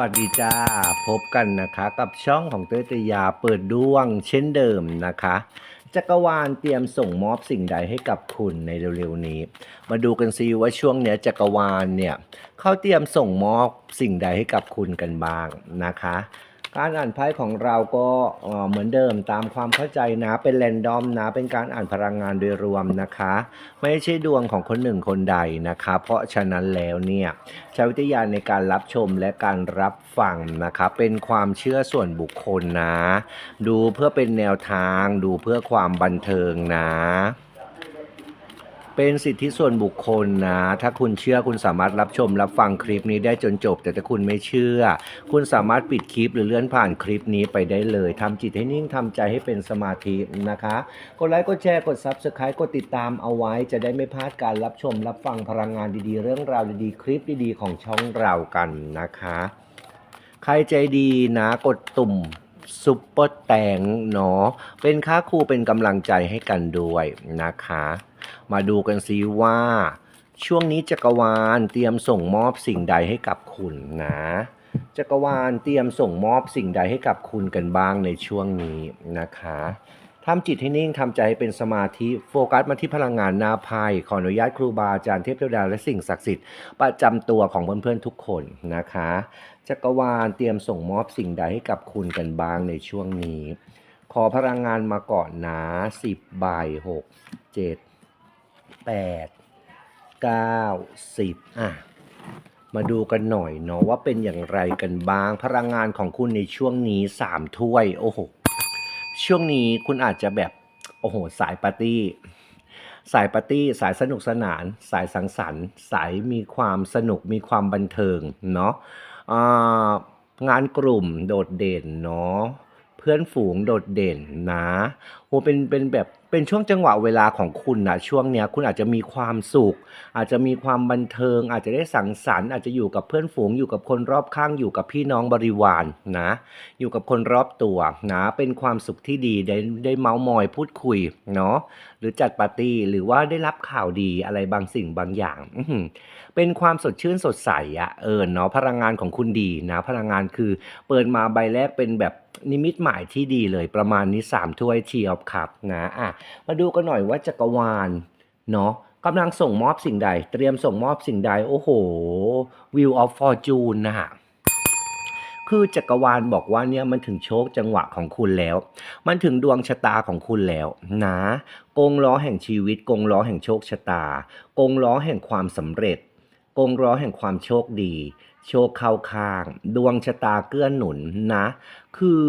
วัสดีจ้า พบกันนะคะกับช่องของเตยตยาเปิดดวงเช่นเดิมนะคะ จักรวาลเตรียมส่งมอบสิ่งใดให้กับคุณในเร็วๆนี้ มาดูกันซิว่าช่วงเนี้ยจักรวาลเนี่ยเขาเตรียมส่งมอบสิ่งใดให้กับคุณกันบ้างนะคะ การอ่านไพ่ของเราก็เหมือนเดิมตามความเข้าใจนะ เป็นแรนดอมนะ เป็นการอ่านพลังงานโดยรวมนะคะ ไม่ใช่ดวงของคนหนึ่งคนใดนะคะ เพราะฉะนั้นแล้วเนี่ยใช้วิทยาในการรับชมและการรับฟังนะคะ เป็นความเชื่อส่วนบุคคลนะ ดูเพื่อเป็นแนวทาง ดูเพื่อความบันเทิงนะ เป็นสิทธิส่วนบุคคลนะ ถ้าคุณเชื่อคุณสามารถรับชมรับฟังคลิปนี้ได้จนจบ แต่ถ้าคุณไม่เชื่อ คุณสามารถปิดคลิปหรือเลื่อนผ่านคลิปนี้ไปได้เลยทำจิตให้นิ่งทำใจให้เป็นสมาธินะคะ กดไลค์กดแชร์กด Subscribe กดติดตามเอาไว้ จะได้ไม่พลาดการรับชมรับฟังพลังงานดีๆ เรื่องราวดีๆ คลิปดีๆ ของช่องเรากันนะคะ ใครใจดีนะกดตุ่ม ซุปเปอร์แตงเนาะเป็นค่าครูเป็นกำลังใจให้กันด้วยนะคะ มาดูกันซิว่า ช่วงนี้จักรวาลเตรียมส่งมอบสิ่งใดให้กับคุณนะจักรวาลเตรียมส่งมอบสิ่งใดให้กับคุณกันบ้างในช่วงนี้นะคะทำจิตให้นิ่งทำใจให้เป็นสมาธิโฟกัสมาที่พลังงานนาไพ่ขออนุญาตครูบาอาจารย์เทพเทวดาและสิ่งศักดิ์สิทธิ์ประจำตัวของเพื่อนๆทุกคนนะคะ จักรวาลเตรียมส่งมอบสิ่งใดให้กับคุณกันบ้างในช่วงนี้ ขอพลังงานมาก่อนนะสิบใบหกเจ็ดแปดเก้าสิบอะมาดูกันหน่อยเนาะว่าเป็นอย่างไรกันบ้าง พลังงานของคุณในช่วงนี้สามถ้วย โอ้โห ช่วงนี้คุณอาจจะแบบ โอ้โห สายปาร์ตี้ สายปาร์ตี้ สายสนุกสนาน สายสังสรรค์ สายมีความสนุกมีความบันเทิงเนาะ งานกลุ่มโดดเด่นเนาะ เพื่อนฝูงโดดเด่นนะโหเป็นเป็นแบบเป็นช่วงจังหวะเวลาของคุณนะช่วงเนี้ยคุณอาจจะมีความสุข อาจจะมีความบันเทิง อาจจะได้สังสรรค์อาจจะอยู่กับเพื่อนฝูงอยู่กับคนรอบข้างอยู่กับพี่น้องบริวารนะอยู่กับคนรอบตัวนะเป็นความสุขที่ดีได้ได้เมาส์มอยพูดคุยเนาะหรือจัดปาร์ตี้หรือว่าได้รับข่าวดีอะไรบางสิ่งบางอย่างอืเป็นความสดชื่นสดใสอะเออเนาะพลังงานของคุณดีนะ พลังงานคือเปิดมาใบแรกเป็นแบบ นิมิตหมายที่ดีเลยประมาณนี้ 3 ถ้วยเทีออฟคัพนะอะมาดูกันหน่อยว่าจักรวาลเนาะกำลังส่งมอบสิ่งใด เตรียมส่งมอบสิ่งใด โอ้โห Wheel of Fortune นะฮะคือจักรวาลบอกว่าเนี่ยมันถึงโชคจังหวะของคุณแล้ว มันถึงดวงชะตาของคุณแล้วนะกงล้อแห่งชีวิต กงล้อแห่งโชคชะตากงล้อแห่งความสำเร็จ กงล้อแห่งความโชคดี โชคเข้าข้าง ดวงชะตาเกื้อหนุนนะ คือ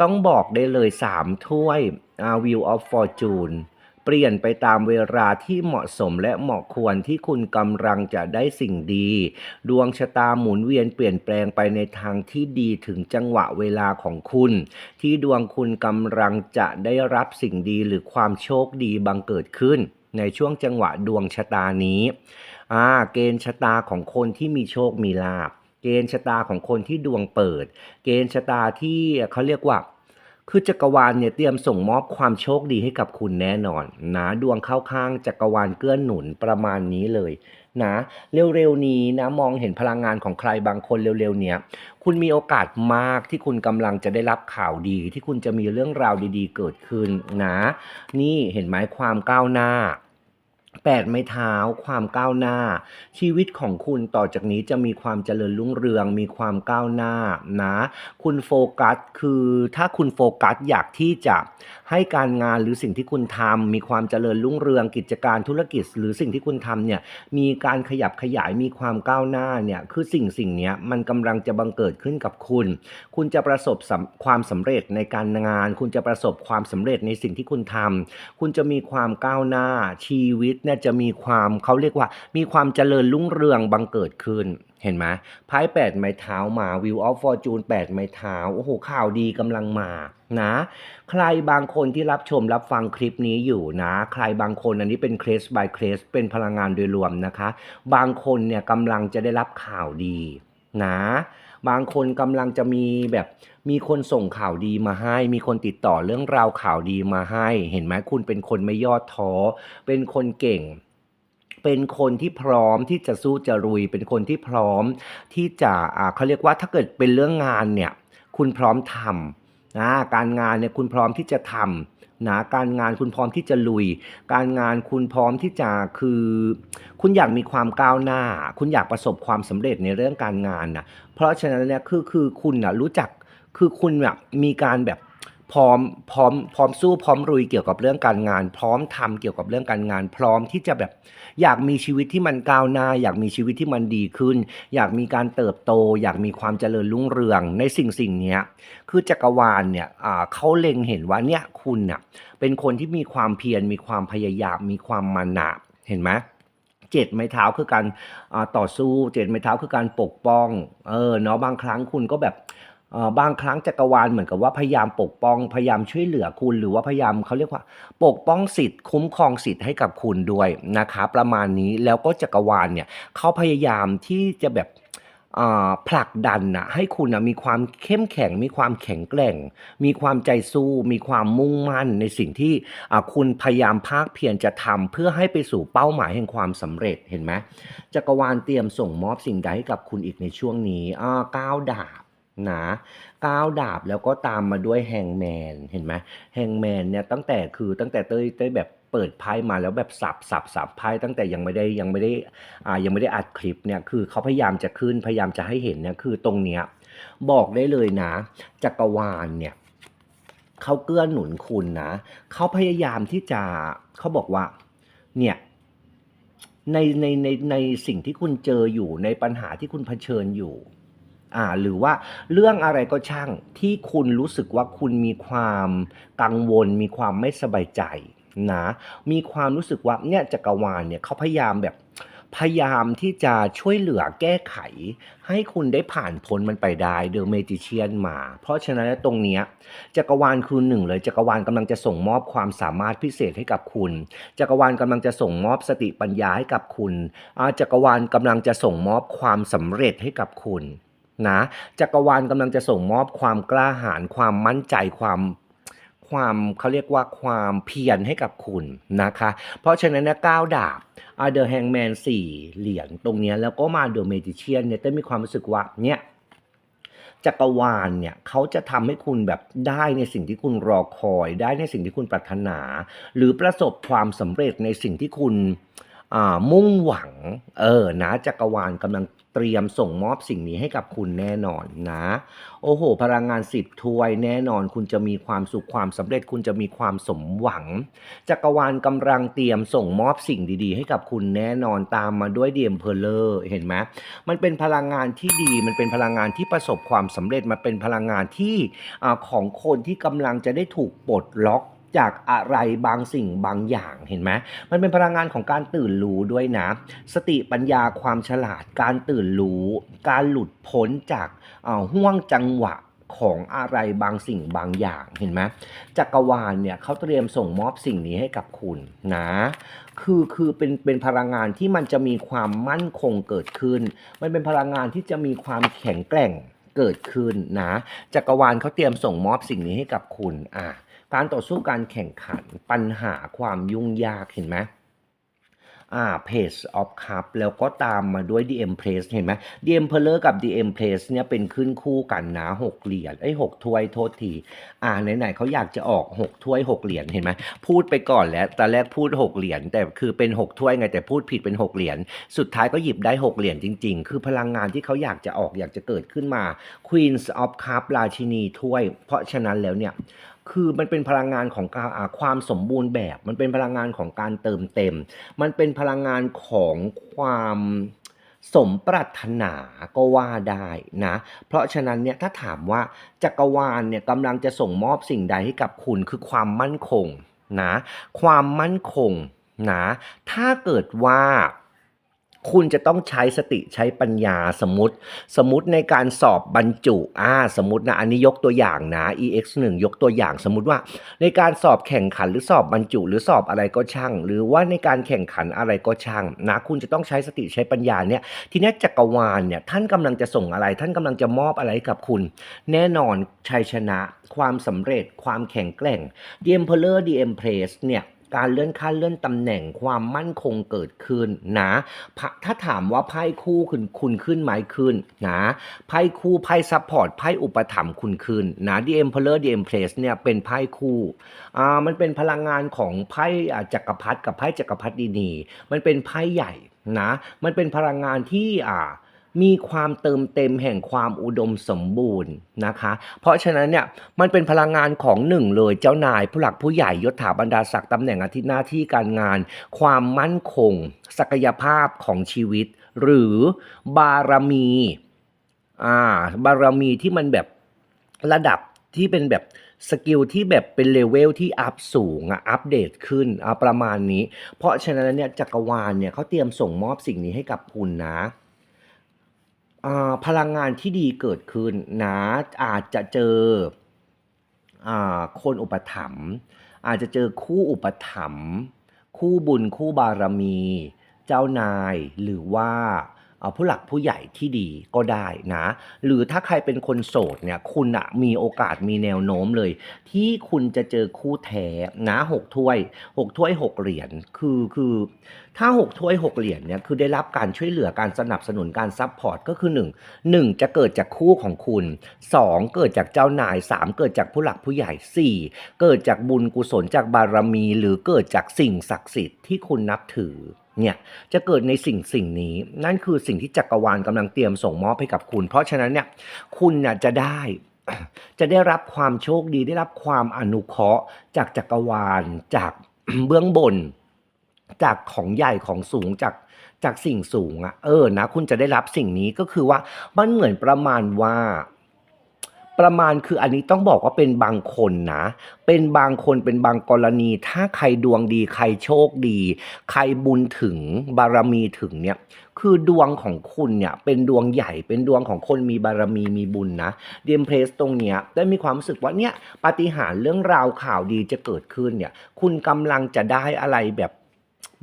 ต้องบอกได้เลย3ถ้วย uh, Wheel of Fortune เปลี่ยนไปตามเวลาที่เหมาะสมและเหมาะควรที่คุณกำลังจะได้สิ่งดี ดวงชะตาหมุนเวียนเปลี่ยนแปลงไปในทางที่ดีถึงจังหวะเวลาของคุณ ที่ดวงคุณกำลังจะได้รับสิ่งดีหรือความโชคดีบังเกิดขึ้น ในช่วงจังหวะดวงชะตานี้ อ่าเกณฑ์ชะตาของคนที่มีโชคมีลาภเกณฑ์ชะตาของคนที่ดวงเปิด เกณฑ์ชะตาที่เขาเรียกว่า คือจักรวาลเนี่ยเตรียมส่งมอบความโชคดีให้กับคุณแน่นอนนะดวงเข้าข้างจักรวาลเกื้อหนุนประมาณนี้เลยนะเร็วๆนี้นะมองเห็นพลังงานของใครบางคนเร็วๆเนี้ยคุณมีโอกาสมากที่คุณกำลังจะได้รับข่าวดี ที่คุณจะมีเรื่องราวดีๆ เกิดขึ้นนะ นี่เห็นไหมความก้าวหน้า แปดไม้เท้าความก้าวหน้า ชีวิตของคุณต่อจากนี้จะมีความเจริญรุ่งเรือง มีความก้าวหน้านะ คุณโฟกัสคือถ้าคุณโฟกัสอยากที่จะให้การงานหรือสิ่งที่คุณทำมีความเจริญรุ่งเรืองกิจการธุรกิจ หรือสิ่งที่คุณทำเนี่ยมีการขยับขยายมีความก้าวหน้าเนี่ยคือสิ่งสิ่งเนี้ยมันกำลังจะบังเกิดขึ้นกับคุณ คุณจะประสบสความสำเร็จในการงาน คุณจะประสบความสำเร็จในสิ่งที่คุณทำคุณจะมีความก้าวหน้าชีวิตเนี่ยจะมีความเขาเรียกว่า มีความเจริญรุ่งเรืองบังเกิดขึ้นเห็นไหมไพ่แปดไม้เท้ามา View of Fortune แปดไม้เท้าโอ้โหข่าวดีกำลังมานะ ใครบางคนที่รับชมรับฟังคลิปนี้อยู่นะ ใครบางคนอันนี้เป็นเคส by เคสเป็นพลังงานโดยรวมนะคะ บางคนเนี่ยกำลังจะได้รับข่าวดีนะ บางคนกำลังจะมีแบบมีคนส่งข่าวดีมาให้ มีคนติดต่อเรื่องราวข่าวดีมาให้ เห็นไหมคุณเป็นคนไม่ย่อท้อ เป็นคนเก่งเป็นคนที่พร้อมที่จะสู้จะรุย เป็นคนที่พร้อมที่จะอ่าเขาเรียกว่าถ้าเกิดเป็นเรื่องงานเนี่ย คุณพร้อมทำนะการงานเนี่ยคุณพร้อมที่จะทำ นะ การงานคุณพร้อมที่จะลุย การงานคุณพร้อมที่จะคือ คุณอยากมีความก้าวหน้า คุณอยากประสบความสำเร็จในเรื่องการงานนะเพราะฉะนั้นเนี่ยคือคือคุณนะรู้จักคือคุณแบบมีการแบบ พร้อมพร้อมพร้อมสู้พร้อมรุยเกี่ยวกับเรื่องการงาน พร้อมทำเกี่ยวกับเรื่องการงาน พร้อมที่จะแบบอยากมีชีวิตที่มันก้าวหน้า อยากมีชีวิตที่มันดีขึ้น อยากมีการเติบโต อยากมีความเจริญรุ่งเรืองในสิ่งสิ่งนี้คือจักรวาลเนี่ยเขาเล็งเห็นว่าเนี่ยคุณน่ะเป็นคนที่มีความเพียรมีความพยายามมีความมานะเห็นไหมเจ็ดไม้เท้าคือการต่อสู้เจ็ดไม้เท้าคือการปกป้องเออเนาะบางครั้งคุณก็แบบ บางครั้งจักรวาลเหมือนกับว่าพยายามปกป้อง พยายามช่วยเหลือคุณ หรือว่าพยายามเขาเรียกว่า ปกป้องสิทธิ์คุ้มครองสิทธิ์ให้กับคุณด้วยนะคะประมาณนี้แล้วก็จักรวาลเนี่ยเขาพยายามที่จะแบบอ่าผลักดันนะให้คุณนะมีความเข้มแข็ง มีความแข็งแกร่ง มีความใจสู้ มีความมุ่งมั่นในสิ่งที่คุณพยายามภาคเพียรจะทำเพื่อให้ไปสู่เป้าหมายแห่งความสำเร็จเห็นไหมจักรวาลเตรียมส่งมอบสิ่งใดให้กับคุณอีกในช่วงนี้อ่าก้าวดาบ นะก้าวดาบแล้วก็ตามมาด้วยแฮงแมนเห็นไหมแฮงแมนเนี่ยตั้งแต่คือตั้งแต่เต้ยเต้ยแบบเปิดไพ่มาแล้วแบบสับสับสับไพ่ตั้งแต่ยังไม่ได้ยังไม่ได้อ่ายังไม่ได้อัดคลิปเนี่ยคือเขาพยายามจะขึ้นพยายามจะให้เห็นเนี่ยคือตรงเนี้ยบอกได้เลยนะ จักรวาลเนี่ยเขาเกื้อหนุนคุณนะเขาพยายามที่จะเขาบอกว่าเนี่ยในในในในสิ่งที่คุณเจออยู่ในปัญหาที่คุณเผชิญอยู่ อ่าหรือว่าเรื่องอะไรก็ช่างที่คุณรู้สึกว่าคุณมีความกังวล มีความไม่สบายใจนะมีความรู้สึกว่าเนี่ยจักรวาลเนี่ยเขาพยายามแบบพยายามที่จะช่วยเหลือแก้ไข ให้คุณได้ผ่านพ้นมันไปได้เดอะเมจิเชียนมา เพราะฉะนั้นตรงนี้จักรวาลคือหนึ่งเลยจักรวาลกำลังจะส่งมอบความสามารถพิเศษให้กับคุณ จักรวาลกำลังจะส่งมอบสติปัญญาให้กับคุณจักรวาลกำลังจะส่งมอบความสำเร็จให้กับคุณ นะจักรวาลกำลังจะส่งมอบความกล้าหาญความมั่นใจความความเขาเรียกว่าความเพียรให้กับคุณนะคะ เพราะฉะนั้นนะก้าวดาบอาเดอะแฮงแมนสี่เหรียญตรงนี้แล้วก็มาเดอะเมจิเชียนเนี่ยเต้มีความรู้สึกว่าเนี่ยจักรวาลเนี่ยเขาจะทำให้คุณแบบได้ในสิ่งที่คุณรอคอย ได้ในสิ่งที่คุณปรารถนา หรือประสบความสำเร็จในสิ่งที่คุณ มุ่งหวัง เออนะจักรวาลกำลังเตรียมส่งมอบสิ่งนี้ให้กับคุณแน่นอนนะ โอ้โห พลังงานสิบถ้วยแน่นอน คุณจะมีความสุขความสำเร็จคุณจะมีความสมหวัง จักรวาลกำลังเตรียมส่งมอบสิ่งดีๆ ให้กับคุณแน่นอนตามมาด้วยเดียมเพลเลอร์เห็นไหมมันเป็นพลังงานที่ดี มันเป็นพลังงานที่ประสบความสำเร็จมันเป็นพลังงานที่อของคนที่กำลังจะได้ถูกปลดล็อก จากอะไรบางสิ่งบางอย่างเห็นไหมมันเป็นพลังงานของการตื่นรู้ด้วยนะ สติปัญญาความฉลาดการตื่นรู้ การหลุดพ้นจากอ่าห่วงจังหวะของอะไรบางสิ่งบางอย่างเห็นไหมจักรวาลเนี่ยเขาเตรียมส่งมอบสิ่งนี้ให้กับคุณนะ คือคือเป็นเป็นพลังงานที่มันจะมีความมั่นคงเกิดขึ้น มันเป็นพลังงานที่จะมีความแข็งแกร่งเกิดขึ้นนะจักรวาลเขาเตรียมส่งมอบสิ่งนี้ให้กับคุณอะ การต่อสู้การแข่งขันปัญหาความยุ่งยากเห็นไหมอ่า Page of Cup แล้วก็ตามมาด้วย DM Place เห็นไหม DM p e r l e r กับ DM Place เนี่ยเป็นขึ้นคู่กันนะหกเหรียญไอ้หกถ้วยโทษที อ่าไหนๆเขาอยากจะออกหกถ้วยหกเหรียญเห็นไหมพูดไปก่อนแล้วตอนแรกพูดหกเหรียญแต่คือเป็นหกถ้วยไงแต่พูดผิดเป็นหกเหรียญสุดท้ายก็หยิบได้หกเหรียญจริง ๆ คือพลังงานที่เขาอยากจะออกอยากจะเกิดขึ้นมา Queens of Cup ราชินีถ้วย เพราะฉะนั้นแล้วเนี่ย คือมันเป็นพลังงานของการความสมบูรณ์แบบ มันเป็นพลังงานของการเติมเต็ม มันเป็นพลังงานของความสมปรารถนาก็ว่าได้นะ เพราะฉะนั้นเนี่ยถ้าถามว่าจักรวาลเนี่ยกำลังจะส่งมอบสิ่งใดให้กับคุณคือความมั่นคงนะ ความมั่นคงนะ ถ้าเกิดว่า คุณจะต้องใช้สติใช้ปัญญาสมมติ สมมติในการสอบบรรจุอ่าสมมตินะอันนี้ยกตัวอย่างนะ ex 1ยกตัวอย่างสมมติว่า ในการสอบแข่งขันหรือสอบบรรจุ หรือสอบอะไรก็ช่าง หรือว่าในการแข่งขันอะไรก็ช่างนะคุณจะต้องใช้สติใช้ปัญญาเนี่ยทีนี้จักรวาลเนี่ยท่านกำลังจะส่งอะไร ท่านกำลังจะมอบอะไรกับคุณ แน่นอนชัยชนะ ความสำเร็จความแข็งแกร่ง The Emperor The Empress เนี่ย การเลื่อนขั้นเลื่อนตำแหน่งความมั่นคงเกิดขึ้นนะถ้าถามว่าไพ่คู่คุณคุณขึ้นไหมขึ้นนะไพ่คู่ไพ่ซัพพอร์ตไพ่อุปถัมภ์คุณขึ้นนะ The Emperor The Empress เพลสเนี่ยเป็นไพ่คู่อ่ามันเป็นพลังงานของไพ่จักรพรรดิกับไพ่จักรพรรดินีมันเป็นไพ่ใหญ่นะมันเป็นพลังงานที่อ่า มีความเติมเต็มแห่งความอุดมสมบูรณ์นะคะ เพราะฉะนั้นเนี่ยมันเป็นพลังงานของหนึ่งเลยเจ้านายผู้หลักผู้ใหญ่ยศถาบรรดาศักดิ์ตำแหน่งอาทิตย์หน้าที่การงาน ความมั่นคง ศักยภาพของชีวิต หรือบารมีอ่าบารมีที่มันแบบระดับที่เป็นแบบสกิลที่แบบเป็นเลเวลที่อัพสูงอะอัปเดตขึ้นอะประมาณนี้ เพราะฉะนั้นเนี่ยจักรวาลเนี่ยเขาเตรียมส่งมอบสิ่งนี้ให้กับคุณนะ พลังงานที่ดีเกิดขึ้นนะอาจจะเจอคนอุปถัมภ์อาจจะเจอคู่อุปถัมภ์คู่บุญคู่บารมี เจ้านายหรือว่า ผู้หลักผู้ใหญ่ที่ดีก็ได้นะ หรือถ้าใครเป็นคนโสดเนี่ยคุณอะมีโอกาสมีแนวโน้มเลย ที่คุณจะเจอคู่แท้นะหกถ้วยหกถ้วยหกเหรียญคือคือถ้าหกถ้วยหกเหรียญเนี่ยคือได้รับการช่วยเหลือการสนับสนุนการซัพพอร์ตก็คือหนึ่งหนึ่งจะเกิดจากคู่ของคุณสองเกิดจากเจ้านายสามเกิดจากผู้หลักผู้ใหญ่สี่เกิดจากบุญกุศลจากบารมี หรือเกิดจากสิ่งศักดิ์สิทธิ์ที่คุณนับถือ เนี่ยจะเกิดในสิ่งสิ่งนี้ นั่นคือสิ่งที่จักรวาลกำลังเตรียมส่งมอบให้กับคุณ เพราะฉะนั้นเนี่ยคุณน่ะจะได้จะได้รับความโชคดีได้รับความอนุเคราะห์ จากจักรวาลจากเบื้องบน จากของใหญ่ของสูงจากจากสิ่งสูงอะ่ะเออนะคุณจะได้รับสิ่งนี้ก็คือว่ามันเหมือนประมาณว่า ประมาณคืออันนี้ต้องบอกว่าเป็นบางคนนะ เป็นบางคนเป็นบางกรณี ถ้าใครดวงดีใครโชคดี ใครบุญถึงบารมีถึงเนี่ยคือดวงของคุณเนี่ยเป็นดวงใหญ่เป็นดวงของคนมีบารมีมีบุญนะเดียมเพรสตรงเนี้ยได้มีความรู้สึกว่าเนี่ยปาฏิหาริย์เรื่องราวข่าวดีจะเกิดขึ้นเนี่ยคุณกำลังจะได้อะไรแบบ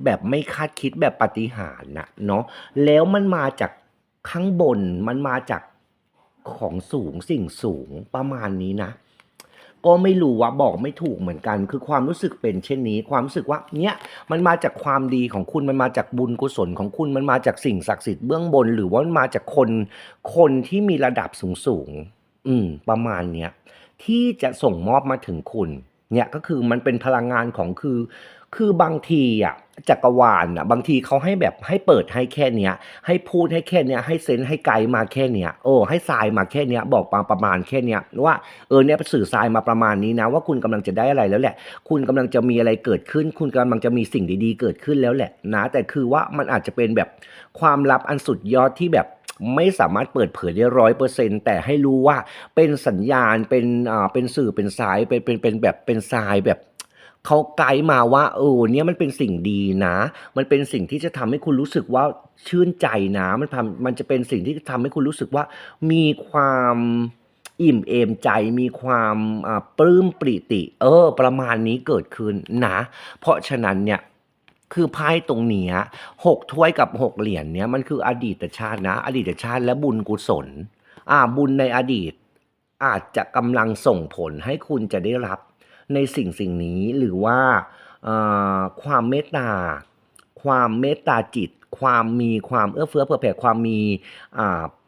แบบไม่คาดคิดแบบปาฏิหาริย์นะเนาะแล้วมันมาจากข้างบนมันมาจาก ของสูงสิ่งสูงประมาณนี้นะ ก็ไม่รู้ว่าบอกไม่ถูกเหมือนกัน คือความรู้สึกเป็นเช่นนี้ ความรู้สึกว่าเนี่ยมันมาจากความดีของคุณมันมาจากบุญกุศลของคุณมันมาจากสิ่งศักดิ์สิทธิ์เบื้องบน หรือว่ามันมาจากคนคนที่มีระดับสูงสูงอืม ประมาณเนี้ยที่จะส่งมอบมาถึงคุณ เนี่ยก็คือมันเป็นพลังงานของคือ คือบางทีอะ จักรวาลอะบางทีเขาให้แบบให้เปิดให้แค่เนี้ย ให้พูดให้แค่เนี้ยให้เซนส์ให้ไกด์มาแค่เนี้ยโอ้ให้ทรายมาแค่เนี้ยบอกมาประมาณแค่เนี้ยว่าเออเนี่ยสื่อทรายมาประมาณนี้นะ ว่าคุณกำลังจะได้อะไรแล้วแหละ คุณกำลังจะมีอะไรเกิดขึ้น คุณกำลังจะมีสิ่งดีๆ เกิดขึ้นแล้วแหละนะแต่คือว่ามันอาจจะเป็นแบบความลับอันสุดยอดที่แบบไม่สามารถเปิดเผยได้ร้อยเปอร์เซ็นแต่ให้รู้ว่าเป็นสัญญาณเป็นอ่าเป็นสื่อเป็นสายเป็นเป็นเป็นแบบเป็นทรายแบบ เขาไกด์มาว่าเออเนี่ยมันเป็นสิ่งดีนะ มันเป็นสิ่งที่จะทำให้คุณรู้สึกว่าชื่นใจนะ มันทำมันจะเป็นสิ่งที่ทำให้คุณรู้สึกว่า มีความอิ่มเอมใจมีความปลื้มปริติ เออ ประมาณนี้เกิดขึ้นนะ เพราะฉะนั้นเนี่ยคือไพ่ตรงเนี้หกถ้วยกับหกเหรียญเนี่ยมันคืออดีตชาตินะ อดีตชาติและบุญกุศล อ่าบุญในอดีตอาจจะกำลังส่งผลให้คุณจะได้รับ ในสิ่งสิ่งนี้หรือว่าความเมตตา ความเมตตาจิต ความมีความเอื้อเฟื้อเผื่อแผ่ความมี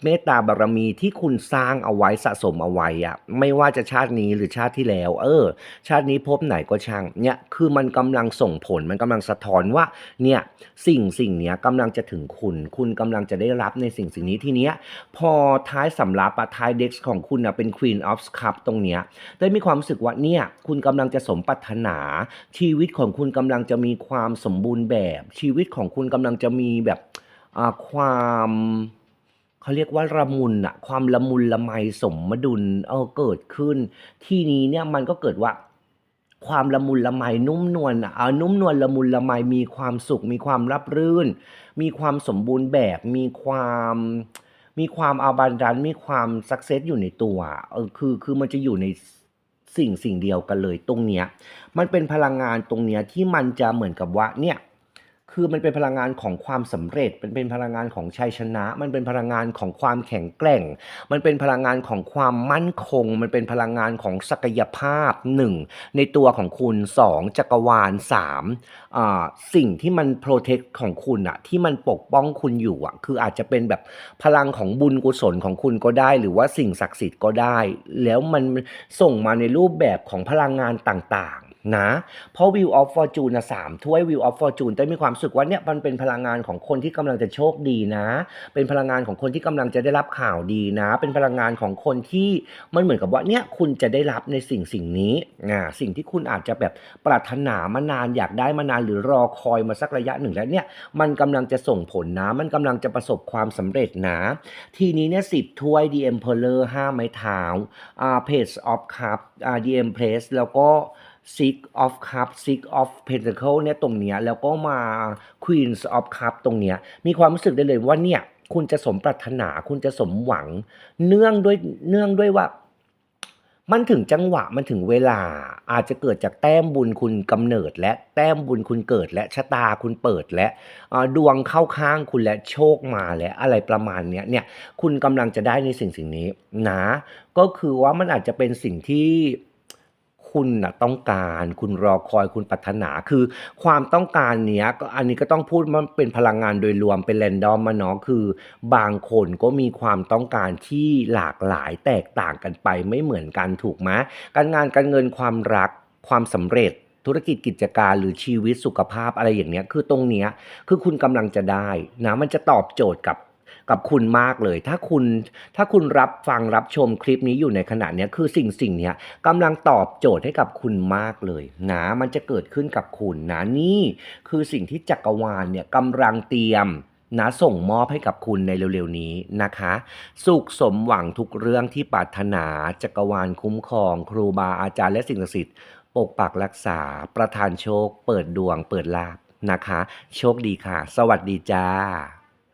เมตตาบารมีที่คุณสร้างเอาไว้สะสมเอาไว้อะไม่ว่าจะชาตินี้หรือชาติที่แล้ว เออ ชาตินี้พบไหนก็ช่างเนี่ยคือมันกำลังส่งผลมันกำลังสะท้อนว่าเนี่ยสิ่งสิ่งเนี้ยกำลังจะถึงคุณ คุณกำลังจะได้รับในสิ่งสิ่งนี้ทีเนี้ยพอท้ายสำรับอะท้ายเด็กของคุณอะเป็น Queen of Cup ตรงเนี้ยได้มีความรู้สึกว่าเนี่ยคุณกำลังจะสมปรารถนา ชีวิตของคุณกำลังจะมีความสมบูรณ์แบบ ชีวิตของคุณกำลังจะมีีแบบความเขาเรียกว่าละมุนอะความละมุนละไมสมดุลเออเกิดขึ้น ที่นี้เนี่ยมันก็เกิดว่าความละมุนละไมนุ่มนวลอะเอานุ่มนวลละมุนละไมมีความสุข มีความรับรื่น มีความสมบูรณ์แบบ มีความมีความอาบันดันมีความสักเซสอยู่ในตัวเออคือคือมันจะอยู่ในสิ่งสิ่งเดียวกันเลยตรงเนี้ยมันเป็นพลังงานตรงเนี้ยที่มันจะเหมือนกับว่าเนี่ย คือมันเป็นพลังงานของความสำเร็จมันเป็นพลังงานของชัยชนะ มันเป็นพลังงานของความแข็งแกร่ง มันเป็นพลังงานของความมั่นคง มันเป็นพลังงานของศักยภาพหนึ่งในตัวของคุณสองจักรวาลสามอ่าสิ่งที่มันโปรเทคของคุณอะที่มันปกป้องคุณอยู่อะคืออาจจะเป็นแบบพลังของบุญกุศลของคุณก็ได้ หรือว่าสิ่งศักดิ์สิทธิ์ก็ได้ แล้วมันส่งมาในรูปแบบของพลังงานต่างๆ นะ เพราะ Wheel of Fortune นะสามถ้วย Wheel of Fortune ได้มีความสึกว่าเนี่ยมันเป็นพลังงานของคนที่กำลังจะโชคดีนะ เป็นพลังงานของคนที่กำลังจะได้รับข่าวดีนะ เป็นพลังงานของคนที่มันเหมือนกับว่าเนี่ยคุณจะได้รับในสิ่งสิ่งนี้อ่าสิ่งที่คุณอาจจะแบบปรารถนามานานอยากได้มานานหรือรอคอยมาสักระยะหนึ่งแล้วเนี่ยมันกำลังจะส่งผลนะ มันกำลังจะประสบความสำเร็จนะ ทีนี้เนี่ยสิบถ้วย The Emperor ห้าไม้เท้าอ่า Page of Cup อ่า The Empress แล้วก็ Six of Cups Six of Pentacle เนี่ยตรงเนี้ยแล้วก็มา Queens of Cup ตรงเนี้ยมีความรู้สึกได้เลยว่าเนี่ยคุณจะสมปรารถนาคุณจะสมหวัง เนื่องด้วยเนื่องด้วยว่า มันถึงจังหวะมันถึงเวลา อาจจะเกิดจากแต้มบุญคุณกำเนิด และแต้มบุญคุณเกิด และชะตาคุณเปิดและดวงเข้าข้างคุณและโชคมาและอะไรประมาณเนี้ยเนี่ยคุณกำลังจะได้ในสิ่งสิ่งนี้นะก็คือว่ามันอาจจะเป็นสิ่งที่ คุณนะต้องการ คุณรอคอยคุณปรารถนาคือ ความต้องการเนี้ยก็อันนี้ก็ต้องพูดมันเป็นพลังงานโดยรวมเป็นแรนดอมมาเนาะคือ บางคนก็มีความต้องการที่หลากหลายแตกต่างกันไปไม่เหมือนกันถูกไหมการงานการเงินความรักความสำเร็จธุรกิจกิจการหรือชีวิตสุขภาพอะไรอย่างเนี้ยคือตรงเนี้ยคือคุณกำลังจะได้นะมันจะตอบโจทย์กับ กับคุณมากเลย ถ้าคุณถ้าคุณรับฟังรับชมคลิปนี้อยู่ในขณะนี้คือสิ่งสิ่งนี้กำลังตอบโจทย์ให้กับคุณมากเลยนะมันจะเกิดขึ้นกับคุณนะนี่คือสิ่งที่จักรวาลเนี่ยกำลังเตรียมนะส่งมอบให้กับคุณในเร็วๆนี้นะคะ สุขสมหวังทุกเรื่องที่ปรารถนาจักรวาลคุ้มครอง ครูบาอาจารย์และสิ่งศักดิ์สิทธิ์ปกปักรักษา ประทานโชค เปิดดวง เปิดลาบนะคะ โชคดีค่ะ สวัสดีจ้า